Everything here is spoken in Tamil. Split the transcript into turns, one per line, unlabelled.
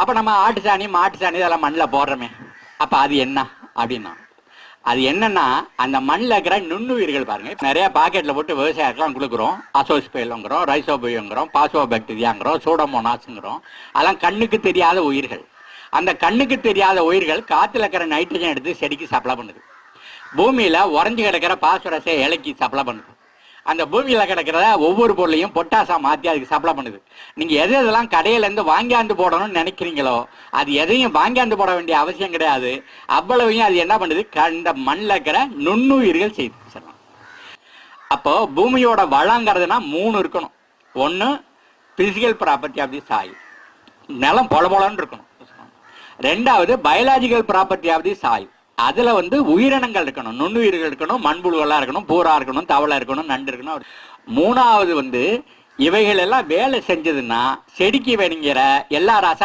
அப்ப நம்ம ஆட்டு சாணி மாட்டு சாணி இதெல்லாம் மண்ணில் போடுறோமே. அப்ப அது என்ன அப்படின்னா அது என்னன்னா அந்த மண்ணில் இருக்கிற நுண்ணுயிர்கள் பாருங்க. நிறைய பாக்கெட்ல போட்டு விவசாயத்துலாம் கொடுக்குறோம். அசோஸ்பெயிலுங்கிறோம் ரைசோபியோங்கிறோம் பாசோ பாக்டீரியாங்கிறோம் சூடமோனாஸுங்கிறோம் அதெல்லாம் கண்ணுக்கு தெரியாத உயிர்கள். அந்த கண்ணுக்கு தெரியாத உயிர்கள் காற்றுல இருக்கிற நைட்ரஜன் எடுத்து செடிக்கு சப்ளை பண்ணுது. பூமியில உறைஞ்சு கிடக்கிற பாசுரஸை இலைக்கு சப்ளை பண்ணுது. அந்த பூமியில கிடக்கிற ஒவ்வொரு பொருளையும் பொட்டாசா மாத்தி அதுக்கு சப்ளை பண்ணுது. நீங்க எது எதெல்லாம் கடையில இருந்து வாங்கியாந்து போடணும்னு நினைக்கிறீங்களோ அது எதையும் வாங்கியாந்து போட வேண்டிய அவசியம் கிடையாது. அவ்வளவையும் அது என்ன பண்ணுது? இந்த மண்ணில் இருக்கிற நுண்ணுயிர்கள் செய்து சொல்லலாம் அப்போ பூமியோட வளங்கிறதுனா மூணு இருக்கணும். ஒன்று physical property of the soil நிலம் பொல பொலன்னு இருக்கணும். ரெண்டாவது biological property of the soil அதுல வந்து உயிரினங்கள் இருக்கணும். நுண்ணுயிர்கள் இருக்கணும் மண்புழுவெல்லாம் இருக்கணும் பூரா இருக்கணும் தவளை இருக்கணும் நண்டு இருக்கணும். மூணாவது வந்து இவைகள் எல்லாம் வேலை செஞ்சதுன்னா செடிக்கு வேணுங்கிற எல்லா ரசாயன